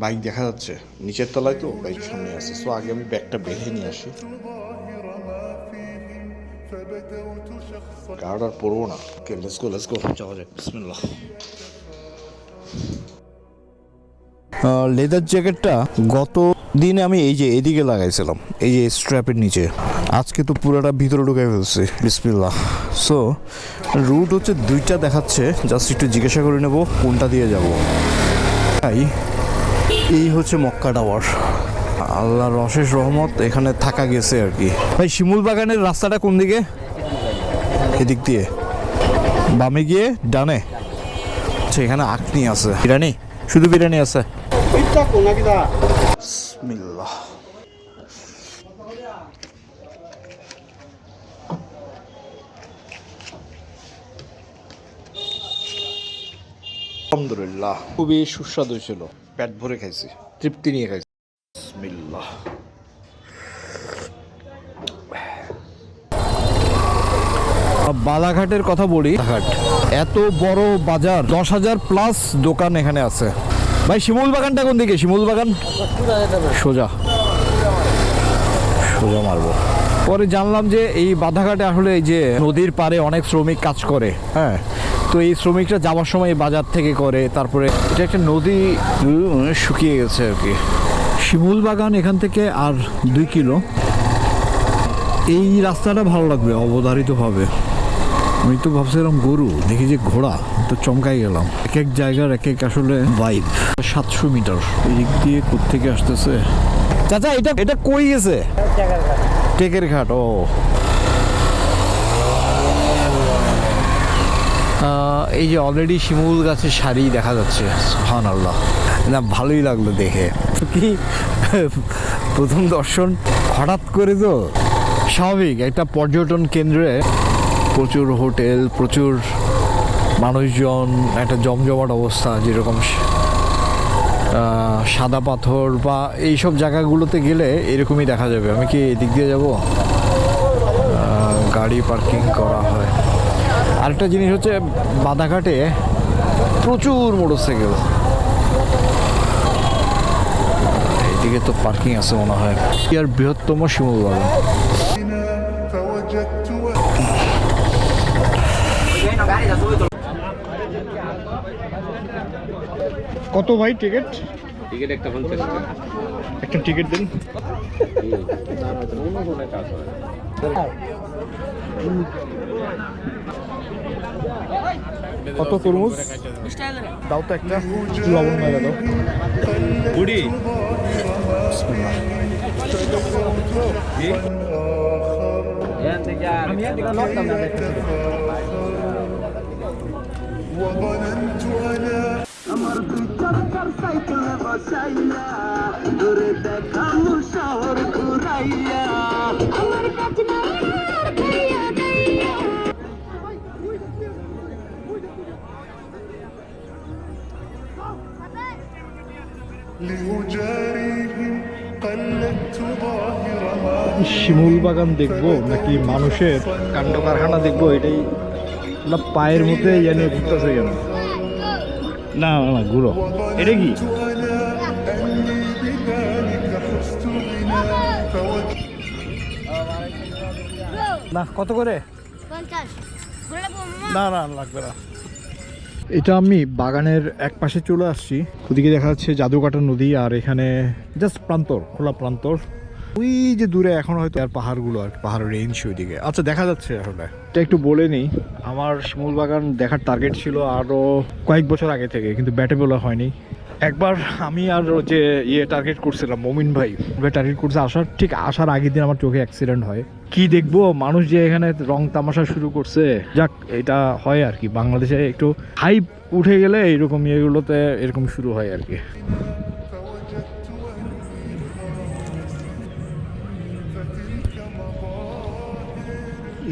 Bike দেখা যাচ্ছে। নিচের তলায় তো বাইক সামনে আছে। সো আগে আমি ব্যাগটা বেঁধে নিয়ে আসি। গার্ড আর পরবো না। Okay let's go let's go যাওয়া যাক, বিসমিল্লাহ। লেদার জ্যাকেটটা গত দিনে আমি এই যে এদিকে লাগাইছিলাম। এই যে স্ট্র্যাপের নিচে। আজকে তো পুরোটা ভিতরে ঢুকাই ফেলছি। বিসমিল্লাহ। সো রুট হচ্ছে দুইটা দেখাচ্ছে। জাস্ট একটু জিজ্ঞাসা করে নেব কোনটা দিয়ে যাব। তাই এই হচ্ছে মক্কা টাওয়ার আল্লাহর অশেষ রহমত এখানে থাকা গেছে আর কি। ভাই শিমুল বাগানের রাস্তাটা কোন দিকে? এদিক দিয়ে। বামে গিয়ে ডানে। আচ্ছা এখানে আকনি আছে। বিরিয়ানি? শুধু বিরিয়ানি আছে? বিসমিল্লাহ। আলহামদুলিল্লাহ। খুবই সুস্বাদু ছিল। পেট ভরে খাইছি। তৃপ্তি নিয়ে খাইছি। বিসমিল্লাহ। বালাঘাটের কথা বলি। এত বড় বাজার, দশ হাজার প্লাস দোকান এখানে আছে। ভাই, শিমুল বাগানটা কোন দিকে? শিমুল বাগান? সোজা। সোজা মারবো। পরে জানলাম যে এই বাধাঘাটে আসলে এই যে নদীর পাড়ে অনেক শ্রমিক কাজ করে। হ্যাঁ। তো এই শ্রমিকরা যাওয়ার সময় বাজার থেকে করে তারপরে এটা একটা নদী শুকিয়ে গেছে আর কি। শিমুল বাগান এখান থেকে আর দুই কিলো। এই রাস্তাটা ভালো লাগবে অবধারিতভাবে আমি তো ভাবছিলাম গরু দেখি যে ঘোড়া তো চমকাই গেলাম। এক এক জায়গার এক এক আসলে বাইক সাতশো মিটার এই দিক দিয়ে কোথেকে আসতেছে? চাচা এটা এটা কই গেছে? টেকের ঘাট ও। এই যে অলরেডি শিমুল গাছের শাড়ি দেখা যাচ্ছে। সুহান আল্লাহ না, ভালোই লাগল দেখে। কি? প্রথম দর্শন হঠাৎ করে তো? স্বাভাবিক, একটা পর্যটন কেন্দ্রে প্রচুর হোটেল, প্রচুর মানুষজন, একটা জমজমাট অবস্থা, যেরকম সাদা পাথর বা এইসব জায়গাগুলোতে গেলে এরকমই দেখা যাবে। আমি কি এদিক দিয়ে যাব? গাড়ি পার্কিং করা হয়। আরেকটা জিনিস হচ্ছে বাধাঘাটে প্রচুর মোটর সাইকেল এদিকে তো পার্কিং আছে মনে হয়। আর বৃহত্তম শিমুল বাগান কত ভাই টিকিট? টিকিট একটা পঞ্চাশ একটা টিকিট দিন। কাজ হয় কত তরমুজ দাও তো একটা লবণ মেলা দাও বুড়ি وظننت أنا আমার দুই চাকার সাইকেলে বসাইয়া দূরে দেখা মুশাওর ঘুরাইয়া শিমুল বাগান দেখব নাকি মানুষের কাণ্ড কারখানা দেখব? এটাই না পায়ের মধ্যে জানি ঘুরতেছে কেন? না না না ঘুরো। এটা কি? না কত করে? না না লাগবে না। এটা আমি বাগানের এক পাশে চলে আসছি। ওদিকে দেখা যাচ্ছে জাদুকাটা নদী আর এখানে জাস্ট প্রান্তর, খোলা প্রান্তর। ওই যে দূরে এখন হয়তো আর পাহাড়গুলো আর পাহাড় রেঞ্জ ওইদিকে। আচ্ছা দেখা যাচ্ছে আসলে। এটা একটু বলে নিই, আমার শিমুল বাগান দেখার টার্গেট ছিল আরও কয়েক বছর আগে থেকে, কিন্তু ব্যাটে বলা হয়নি। একবার আমি আর যে ইয়ে টার্গেট করছিলাম, মমিন ভাই টার্গেট করছে। আসার, ঠিক আসার আগের দিন আমার চোখে অ্যাক্সিডেন্ট হয়। কি দেখব? মানুষ যে এখানে রং তামাশা শুরু করছে, যাক, এটা হয় আর কি। বাংলাদেশে একটু হাইপ উঠে গেলে এরকম ইয়েগুলোতে এরকম শুরু হয় আর কি।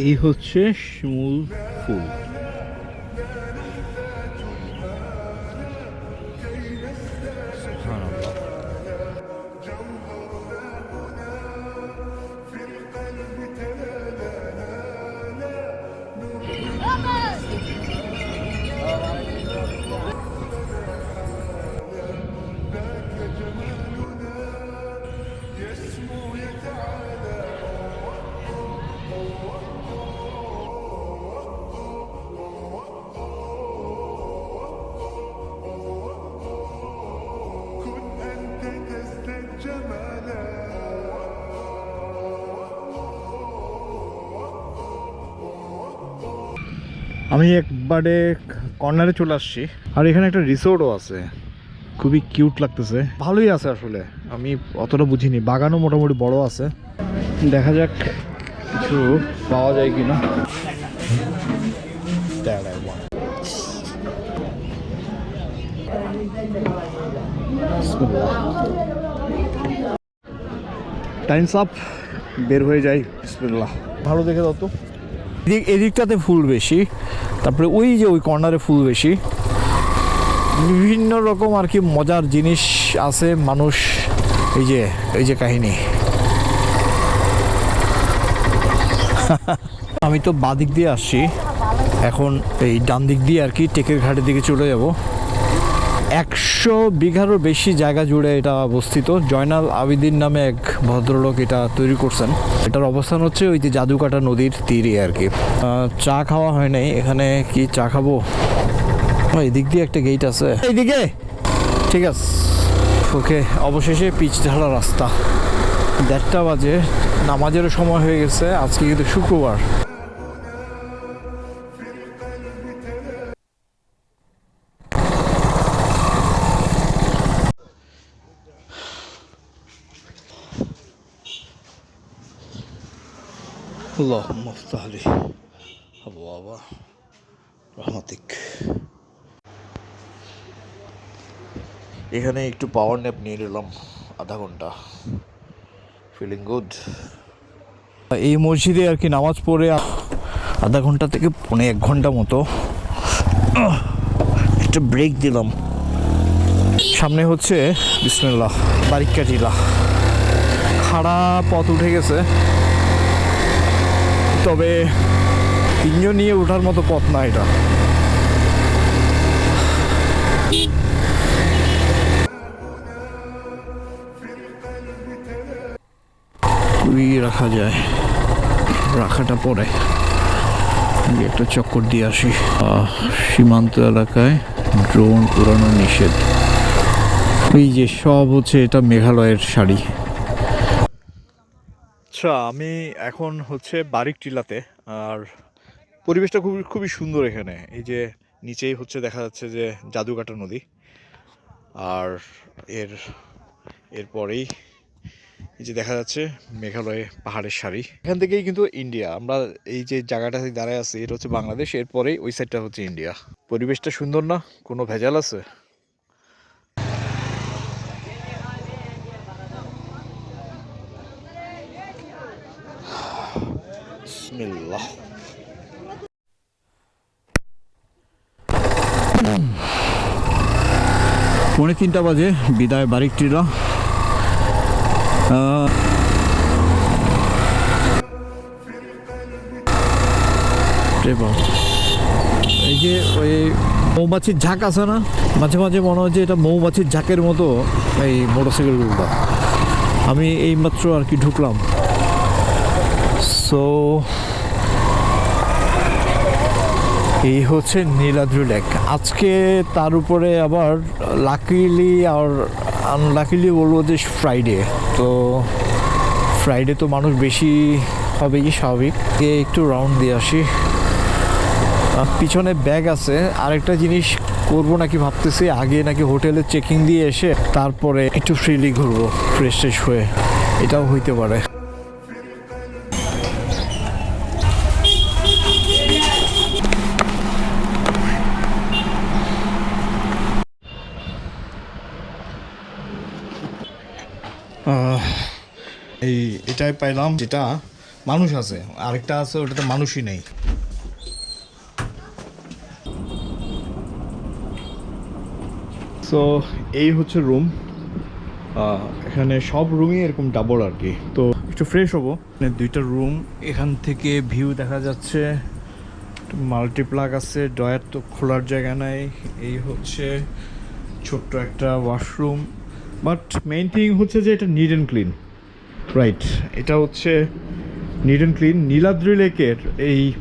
এই হচ্ছে শিমুল ফুল। আমি একবারে কর্নারে চলে আসছি। আর এখানে একটা রিসোর্টও আছে। খুবই কিউট লাগতেছে। ভালোই আছে আসলে। আমি অতটা বুঝিনি। বাগানও মোটামুটি বড় আছে। দেখা যাক কিছু পাওয়া যায় কিনা। টাইমস আপ বের হয়ে যাই। ভালো দেখে দাও তো। এদিকটাতে ফুল বেশি, তারপরে ওই যে ওই কর্নারে ফুল বেশি। বিভিন্ন রকম আর কি মজার জিনিস আছে, মানুষ, এই যে এই যে কাহিনী। আমি তো বাদিক দিয়ে আসছি, এখন এই ডান দিক দিয়ে আর কি, টেকের ঘাটের দিকে চলে যাব। একশো বিঘারও বেশি জায়গা জুড়ে এটা অবস্থিত। জয়নাল আবিদিন নামে এক ভদ্রলোক এটা তৈরি করছেন। এটার অবস্থান হচ্ছে ওই যে জাদুকাটা নদীর তীরে আর কি। চা খাওয়া হয় নাই। এখানে কি চা খাব? এদিক দিয়ে একটা গেট আছে। এইদিকে? ঠিক আছে। ওকে, অবশেষে পিচ ঢালা রাস্তা। দেড়টা বাজে। নামাজেরও সময় হয়ে গেছে। আজকে কিন্তু শুক্রবার। আল্লাহ মুফতাহলি আবহাওয়া রহমাতিক এখানে একটু পাওয়ার ন্যাপ নিয়ে নিলাম, আধা ঘণ্টা। ফিলিং গুড এই মসজিদে আর কি নামাজ পড়ে আধা ঘণ্টা থেকে পৌনে এক ঘণ্টা মতো। একটু ব্রেক দিলাম। সামনে হচ্ছে, বিসমিল্লাহ, বারিক্কা জিলা। খাড়া পথ উঠে গেছে। তবে তিনজন নিয়ে ওঠার মতো পথ না এটা। রাখা যায়। রাখাটা পরে। একটা চক্কর দিয়ে আসি। সীমান্ত এলাকায় ড্রোন উড়ানো নিষেধ। এই যে সব হচ্ছে এটা মেঘালয়ের শাড়ি। আচ্ছা আমি এখন হচ্ছে বারিক টিলাতে আর পরিবেশটা খুবই খুবই সুন্দর এখানে। এই যে নিচেই হচ্ছে দেখা যাচ্ছে যে জাদুকাটা নদী, আর এর, এরপরেই এই যে দেখা যাচ্ছে মেঘালয়ে পাহাড়ের সারি। এখান থেকেই কিন্তু ইন্ডিয়া। আমরা এই যে জায়গাটাতে দাঁড়ায় আছি, এটা হচ্ছে বাংলাদেশ, এরপরেই ওই সাইডটা হচ্ছে ইন্ডিয়া। পরিবেশটা সুন্দর না? কোনো ভেজাল আছে? বিসমিল্লাহ। পৌনে তিনটা বাজে বিদায় বারিক টিলা আহ, রে বাবা। এই যে ওই মৌমাছির ঝাঁক আছে না মাঝে মাঝে মনে হয় যে এটা মৌমাছির ঝাঁকের মতো এই মোটরসাইকেলগুলো। আমি এইমাত্র আর কি ঢুকলাম। সো, এই হচ্ছে নীলাদ্রি লেক। আজকে তার উপরে আবার লাকিলি আর আনলাকিলি বলব যে ফ্রাইডে তো ফ্রাইডে তো মানুষ বেশি হবেই স্বাভাবিক। গিয়ে একটু রাউন্ড দিয়ে আসি। পিছনে ব্যাগ আছে। আরেকটা জিনিস করব নাকি ভাবতেছি, আগে নাকি হোটেলে চেকিং দিয়ে এসে তারপরে একটু ফ্রিলি ঘুরবো ফ্রেশ ট্রেশ হয়ে। এটাও হইতে পারে। এই এটাই পাইলাম যেটা মানুষ আছে। আরেকটা আছে, ওটাতে মানুষই নেই। সো এই হচ্ছে রুম এখানে সব রুমই এরকম ডাবল আর কি। তো একটু ফ্রেশ হব। দুইটা রুম এখান থেকে ভিউ দেখা যাচ্ছে। মাল্টিপ্লাগ আছে ডয়ার তো খোলার জায়গা নাই। এই হচ্ছে ছোট্ট একটা ওয়াশরুম বাট মেইন থিং হচ্ছে যে এটা নিট অ্যান্ড ক্লিন রাইট এটা হচ্ছে নিড অ্যান্ড ক্লিন নীলাদ্রি লেকের এই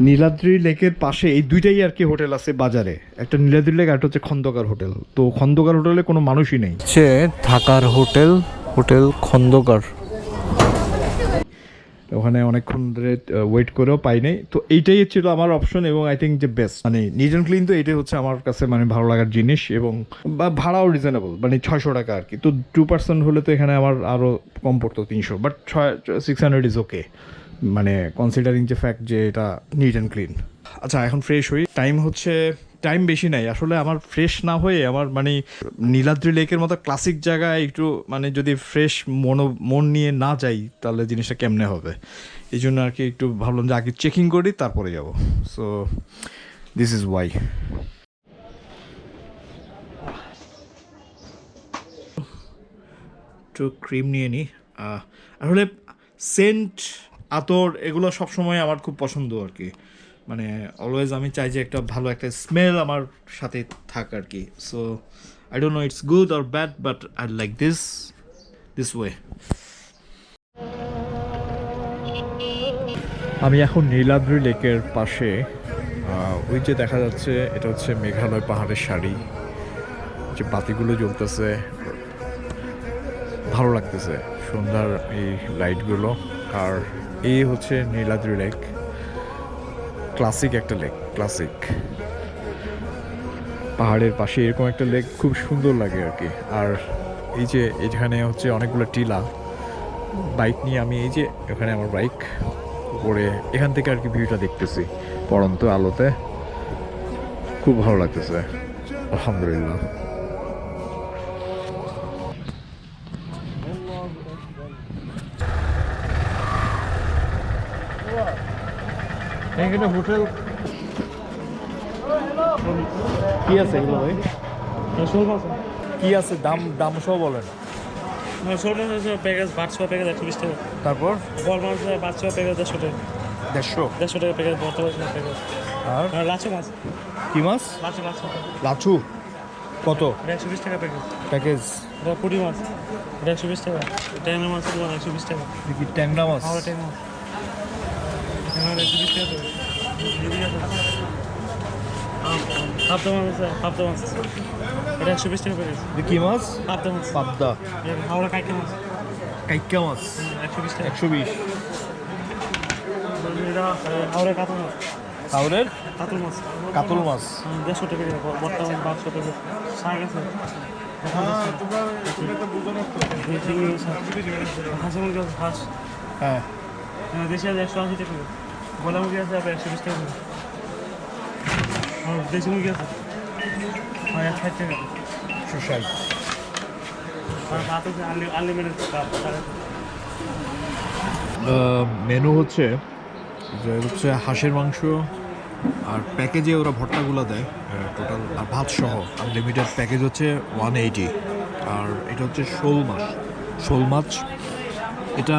নীলাদ্রি লেকের পাশে এই দুইটাই আর কি হোটেল আছে বাজারে। একটা নীলাদ্রি লেক আর হচ্ছে খন্দকার হোটেল। তো খন্দকার হোটেলে কোনো মানুষই নেই। হচ্ছে থাকার হোটেল হোটেল খন্দকার। ওখানে অনেকক্ষণ ধরে ওয়েট করেও পাই নাই। তো এইটাই ছিল আমার অপশন এবং আই থিঙ্ক যে বেস্ট মানে নিট অ্যান্ড ক্লিন তো এটাই হচ্ছে আমার কাছে মানে ভালো লাগার জিনিস এবং বা ভাড়াও রিজনেবল মানে ছয়শো টাকা আর কি। তো টু পার্সেন্ট হলে তো এখানে আমার আরও কম পড়তো তিনশো বাট ছয় সিক্স হান্ড্রেড ইজ ওকে মানে কনসিডারিং যে ফ্যাক্ট যে এটা নিট অ্যান্ড ক্লিন আচ্ছা এখন ফ্রেশ হই। টাইম হচ্ছে টাইম বেশি নাই। আসলে আমার ফ্রেশ না হয়ে আমার মানে নীলাদ্রি লেকের মতো ক্লাসিক জায়গায় একটু মানে যদি ফ্রেশ মন মন নিয়ে না যাই, তাহলে জিনিসটা কেমনে হবে? এই জন্য আর কি একটু ভাবলাম যে আগে চেকিং করি, তারপরে যাব। সো দিস ইজ ওয়াই একটু ক্রিম নিয়ে নিই আসলে সেন্ট আতর, এগুলো সবসময় আমার খুব পছন্দ আর কি। মানে অলওয়েজ আমি চাই যে একটা ভালো একটা স্মেল আমার সাথে থাক আর কি। So I don't know it's good or bad but I like this this way আমি এখন নীলাদ্রি লেকের পাশে ওই যে দেখা যাচ্ছে, এটা হচ্ছে মেঘালয় পাহাড়ের শাড়ি যে বাতিগুলো জ্বলতেছে, ভালো লাগতেছে সন্ধ্যার এই লাইটগুলো আর এই হচ্ছে নীলাদ্রি লেক ক্লাসিক একটা লেক, ক্লাসিক। পাহাড়ের পাশে এরকম একটা লেক খুব সুন্দর লাগে আর কি। আর এই যে এখানে হচ্ছে অনেকগুলো টিলা, বাইক নিয়ে আমি এই যে এখানে আমার বাইক উপরে এখান থেকে আর কি ভিউটা দেখতেছি, পরন্ত আলোতে। খুব ভালো লাগতেছে, আলহামদুলিল্লাহ। এখানে হোটেল কি আছে এগুলো ভাই? কি আছে? দাম দাম সহ বলেন। প্যাকেজ বারোশো প্যাকেজ একশো বিশ টাকা। তারপর? বল মাছ বারোশো প্যাকেজ দেড়শো টাকা। দেড়শো? দেড়শো টাকা প্যাকেজ বর্তমান প্যাকেজ আর? লাচু মাছ। কি মাছ? লাচু লাচু লাচু? কত? একশো বিশ টাকা প্যাকেজ প্যাকেজ পুঁটি মাছ। একশো বিশ টাকা। ট্যাংরা মাছ একশো বিশ টাকা। ট্যাংরা মাছ? হাওড়া ট্যাং মাছ ট্যাংরা একশো বিশ টাকা প্যাকেজ পাবদা মাছ আছে পাবদা মাছ আছে। এটা একশো বিশ টাকা কি মাছ? পাবদা মাছ। পাবদা। হাওড়া কাইকা মাছ। কাইকা মাছ? একশো বিশ টাকা। একশো বিশ। হাওড়া কাতল মাছ। কাউরের কাতল মাছ। কাতল মাছ। দেড়শো টাকা বর্তমান বারোশো টাকা। শাক আছে। মুরগি হ্যাঁ দেশি একশো আশি টাকা। গোলা মুরগি আছে আপনার একশো বিশ টাকা। দেশি মুরগি আছে। হয় এক ষাট টাকা। ভাত আনলিমিটেড মেনু হচ্ছে যে হচ্ছে হাঁসের মাংস আর প্যাকেজে ওরা ভর্তাগুলো দেয় টোটাল আর ভাত সহ। আনলিমিটেড প্যাকেজ হচ্ছে ওয়ান এইটি আর এটা হচ্ছে শোল মাছ। শোল মাছ এটা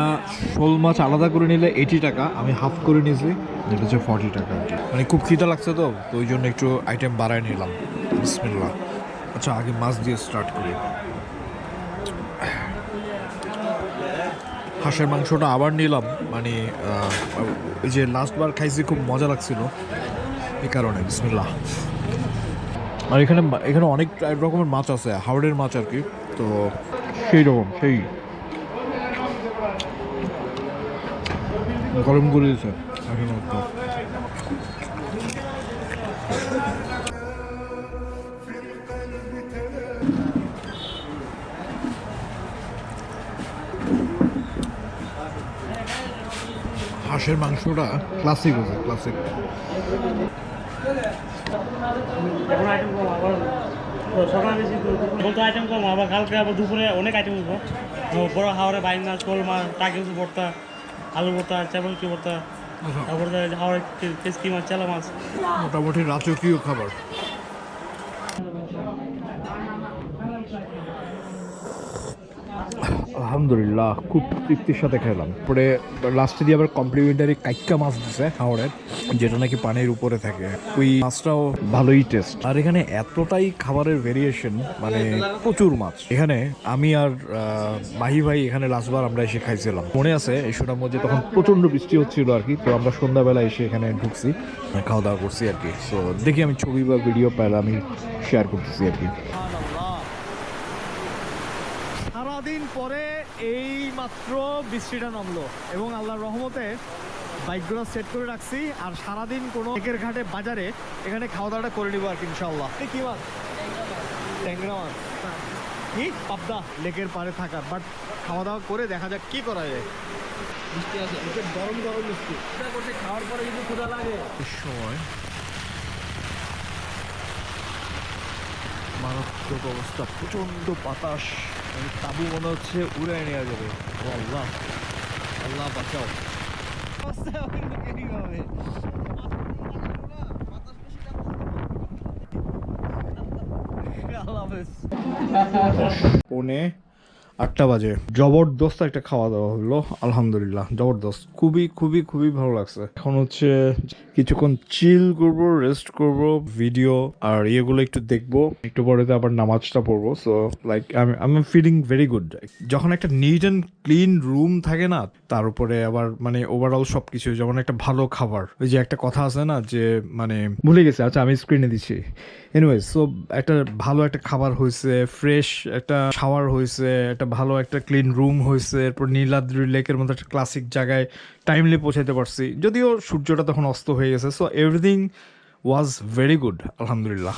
শোল মাছ আলাদা করে নিলে এইটি টাকা আমি হাফ করে নিয়েছি এটা হচ্ছে ফর্টি টাকা মানে খুব খিদা লাগছে তো তো ওই জন্য একটু আইটেম বাড়ায় নিলাম। বিসমিল্লাহ। আচ্ছা আগে মাছ দিয়ে স্টার্ট করি। হাঁসের মাংসটা আবার নিলাম মানে ওই যে লাস্টবার খাইছি খুব মজা লাগছিল। এই কারণে বিসমিল্লাহ। আর এখানে এখানে অনেক রকমের মাছ আছে হাওড়ের মাছ আর কি তো সেই রকম সেই। গরম করে দিয়েছে মাংস হাঁসের মাংসটা ক্লাসিক আছে ক্লাসিক এখন বলতে আইটেম কম আবার কালকে আবার দুপুরে অনেক আইটেম বড় হাওড়ে বাইন মাছ শোল মাছ টাকি ভর্তা আলু ভর্তা চাপালকি ভর্তা? তারপরে হাওড়ে কেসকি মাছ চালা মাছ। মোটামুটি রাজকীয় খাবার। আলহামদুলিল্লাহ, খুব তৃপ্তির সাথে খেলাম। পরে লাস্টে দিয়ে আবার কমপ্লিমেন্টারি কাইক্কা মাছ দিছে হাওড়ের যেটা নাকি পানির উপরে থাকে। ওই মাছটাও ভালোই টেস্ট আর এখানে এতটাই খাবারের ভেরিয়েশন মানে প্রচুর মাছ। এখানে আমি আর মাহি ভাই এখানে লাস্টবার আমরা এসে খাইছিলাম। মনে আছে, এই সোনার মধ্যে তখন প্রচণ্ড বৃষ্টি হচ্ছিল আর কি, তো আমরা সন্ধ্যাবেলা এসে এখানে ঢুকছি, খাওয়া দাওয়া করছি আর কি। তো দেখি আমি ছবি বা ভিডিও পাইলে আমি শেয়ার করতেছি আর কি সারাদিন পরে এই মাত্র বৃষ্টিটা নামলো এবং আল্লাহর রহমতে বাইকগুলো সেট করে রাখছি আর সারাদিন কোনো লেকের ঘাটে বাজারে এখানে খাওয়া দাওয়াটা করে নিবো আর কি ইনশাল্লাহ কি মাছ? ট্যাংরা মাছ। কি? পাবদা। লেকের পাড়ে থাকার। বাট খাওয়া দাওয়া করে দেখা যাক কি করা যায়। গরম গরম মিষ্টি খাওয়ার পরে যদি ক্ষুধা লাগে। সময় মারাত্মক অবস্থা প্রচণ্ড বাতাস। তাবু মনে হচ্ছে উড়ে নেওয়া যাবে। ও আল্লাহ। আল্লাহ বাঁচাও। পৌনে আটটা বাজে। জবরদস্ত একটা খাওয়া দাওয়া হলো, আলহামদুলিল্লাহ, জবরদস্ত। খুবই খুবই খুবই ভালো লাগছে। এখন হচ্ছে কিছুক্ষণ চিল করব রেস্ট করব ভিডিও আর ইয়েগুলো একটু দেখব। একটু পরে তো আবার নামাজটা পড়ব সো লাইক আমি আমি ফিলিং ভেরি গুড যখন একটা নিট অ্যান্ড ক্লিন রুম থাকে না, তার উপরে আবার মানে ওভারঅল সব কিছু যেমন একটা ভালো খাবার। ওই যে একটা কথা আছে না, যে মানে ভুলে গেছে আচ্ছা আমি স্ক্রিনে দিচ্ছি। এনিওয়েজ সো একটা ভালো একটা খাবার হয়েছে ফ্রেশ একটা শাওয়ার হয়েছে একটা ভালো একটা ক্লিন রুম হয়েছে এরপর নীলাদ্রি লেকের মতো একটা ক্লাসিক জায়গায় টাইমলি পৌঁছাতে পারছি। যদিও সূর্যটা তখন অস্ত হয়ে গেছে so everything was very good আলহামদুলিল্লাহ।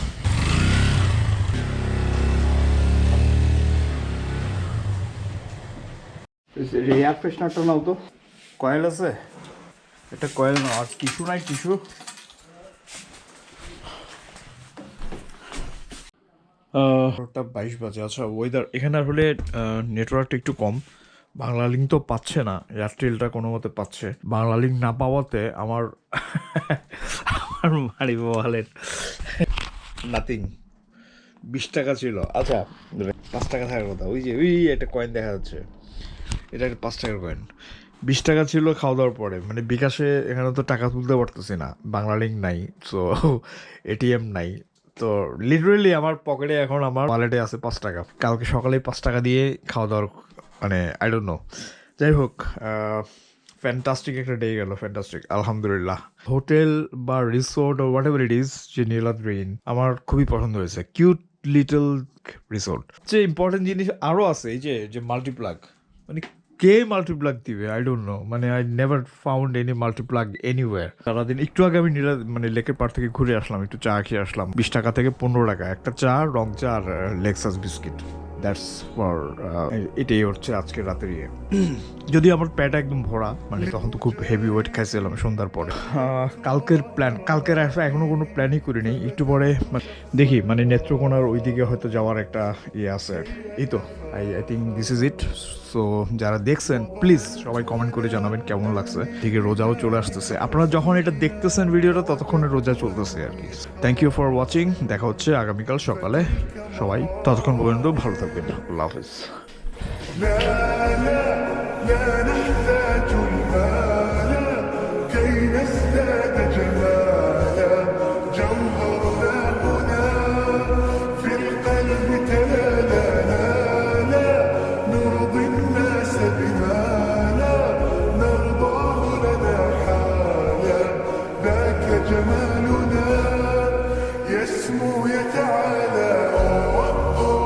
এয়ার ফ্রেশনারটা নাও তো। কয়েল আছে? এটা কয়েল নাও আর টিস্যু নাই টিস্যু ওটা বাইশ বাজে। আচ্ছা ওয়েদার এখানে আসলে নেটওয়ার্কটা একটু কম। বাংলা লিঙ্ক তো পাচ্ছে না এয়ারটেলটা কোনো মতে পাচ্ছে। বাংলা লিঙ্ক না পাওয়াতে আমার আমার মারি মোবাইলের নাথিং বিশ টাকা ছিল। আচ্ছা পাঁচ টাকা থাকার কথা। ওই যে, ওই একটা কয়েন দেখা যাচ্ছে। এটা একটা পাঁচ টাকার কয়েন বিশ টাকা ছিল খাওয়া দাওয়ার পরে। মানে বিকাশে এখানে তো টাকা তুলতে পারতেছি না। বাংলা লিঙ্ক নাই সো এটিএম নাই। তো লিটারেলি আমার পকেটে এখন আমার ওয়ালেটে আছে পাঁচ টাকা। কালকে সকালে পাঁচ টাকা দিয়ে খাওয়া দাওয়ার মানে আই ডোন্ট নো যাই হোক ফ্যান্টাস্টিক একটা ডে গেল ফ্যান্টাস্টিক আলহামদুলিল্লাহ। হোটেল বা resort whatever it is যে নীলাদ্রিন আমার খুবই পছন্দ হয়েছে। কিউট লিটল রিসোর্ট যে ইম্পর্টেন্ট জিনিস আরও আছে, এই যে যে মাল্টিপ্লাগ মানে কে মাল্টিপ্লাগ দিবে? আই ডোন্ট নো মানে I never found any multiplug anywhere সারাদিন একটু আগে আমি নীলা মানে লেকের পাড় থেকে ঘুরে আসলাম একটু চা খেয়ে আসলাম। বিশ টাকা থেকে পনেরো টাকা। একটা চা রং চা আর লেক্সাস বিস্কিট দ্যাটস ফর এটাই হচ্ছে আজকের রাতের ইয়ে। যদি আমার প্যাট একদম ভরা মানে তখন তো খুব হেভি ওয়েট খাইছিলাম সন্ধ্যার পরে। কালকের প্ল্যান কালকের এখনও কোনো প্ল্যানই করিনি। একটু পরে দেখি মানে নেত্রকোনার ওইদিকে হয়তো যাওয়ার একটা ইয়ে আছে। এই তো। I I think this is it so যারা দেখছেন প্লিজ সবাই কমেন্ট করে জানাবেন কেমন লাগছে ঠিক রোজাও চলে আসতেছে আপনারা যখন এটা দেখতেছেন ভিডিওটা ততক্ষণে রোজা চলতেছে আর কি থ্যাংক ইউ ফর ওয়াচিং দেখা হচ্ছে আগামীকাল সকালে সবাই ততক্ষণ পর্যন্ত ভালো থাকবেন আল্লাহ হাফিজ